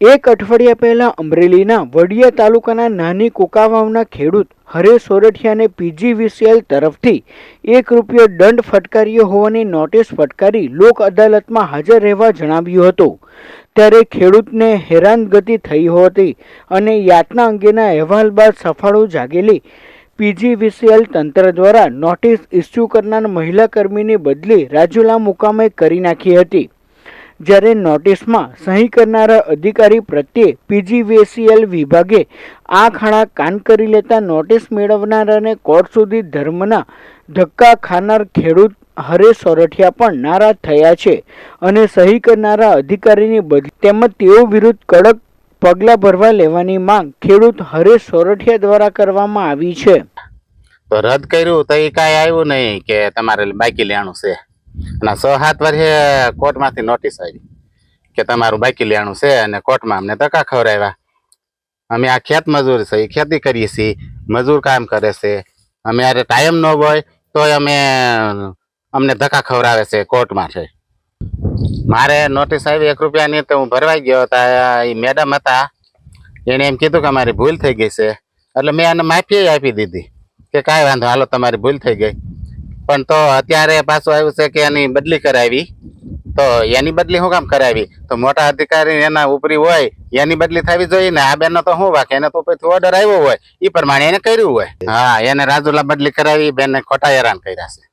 એક અઠવાડિયા પહેલા અમરેલીના વડિયા તાલુકાના નાની કોકાવાવના ખેડૂત હરેશ સોરઠિયાને પીજીવીસીએલ તરફથી એક રૂપિયો દંડ ફટકાર્યો હોવાની નોટિસ ફટકારી લોક અદાલતમાં હાજર રહેવા જણાવ્યું હતું. ત્યારે ખેડૂતને હેરાનગતિ થઈ હતી અને યાતના અંગેના અહેવાલ બાદ સફાળો જાગેલી પીજીવીસીએલ તંત્ર દ્વારા નોટિસ ઇસ્યુ કરનાર મહિલા કર્મીની બદલી રાજુલા મુકામે કરી નાખી હતી. જ્યારે નોટિસમાં સહી કરનારા અધિકારી પ્રત્યે પીજીવીસીએલ વિભાગે આ ખાણા કાન કરી લેતા નોટિસ મેળવનારાને કોર્ટ સુધી ધર્મના ધક્કા ખાનાર ખેડૂત હરેશ સોરઠિયા પણ નારાજ થયા છે અને સહી કરનારા અધિકારીની બદલી તેમજ તેઓ વિરુદ્ધ કડક પગલાં ભરવા લેવાની માંગ ખેડૂત હરેશ સોરઠિયા દ્વારા કરવામાં આવી છે. તો રદ કર્યું તો એ કાંઈ આવ્યું નહીં કે તમારે બાકી લેવાનું છે. અને છ સાત વર્ષે કોર્ટમાંથી નોટિસ આવી કે તમારું બાકી લેણું છે અને કોર્ટમાં અમને ધક્કા ખવડાવ્યા. અમે આ ખેત મજૂર છે, એ ખેતી કરીએ છીએ, મજૂર કામ કરે છે. અમે યારે ટાઈમ ન હોય તોય અમે, અમને ધક્કા ખવડાવે છે કોર્ટમાં છે. મારે નોટિસ આવી એક રૂપિયાની તો હું ભરવાઈ ગયો હતા. એ મેડમ હતા. એણે એમ કીધું કે અમારી ભૂલ થઈ ગઈ છે. એટલે મેં એને માફી આપી દીધી કે કાંઈ વાંધો હાલો, તમારી ભૂલ થઈ ગઈ. પણ તો અત્યારે પાછું આવ્યું છે કે એની બદલી કરાવી. તો એની બદલી શું કામ કરાવી? તો મોટા અધિકારી એના ઉપરી હોય, એની બદલી થવી જોઈએ ને આ બેનનો તો શું વાક? એને તો પછી ઓર્ડર આવ્યો હોય એ પ્રમાણે એને કર્યું હોય. હા, એને રાજુલા બદલી કરાવી, બેનને ખોટા હેરાન કર્યા છે.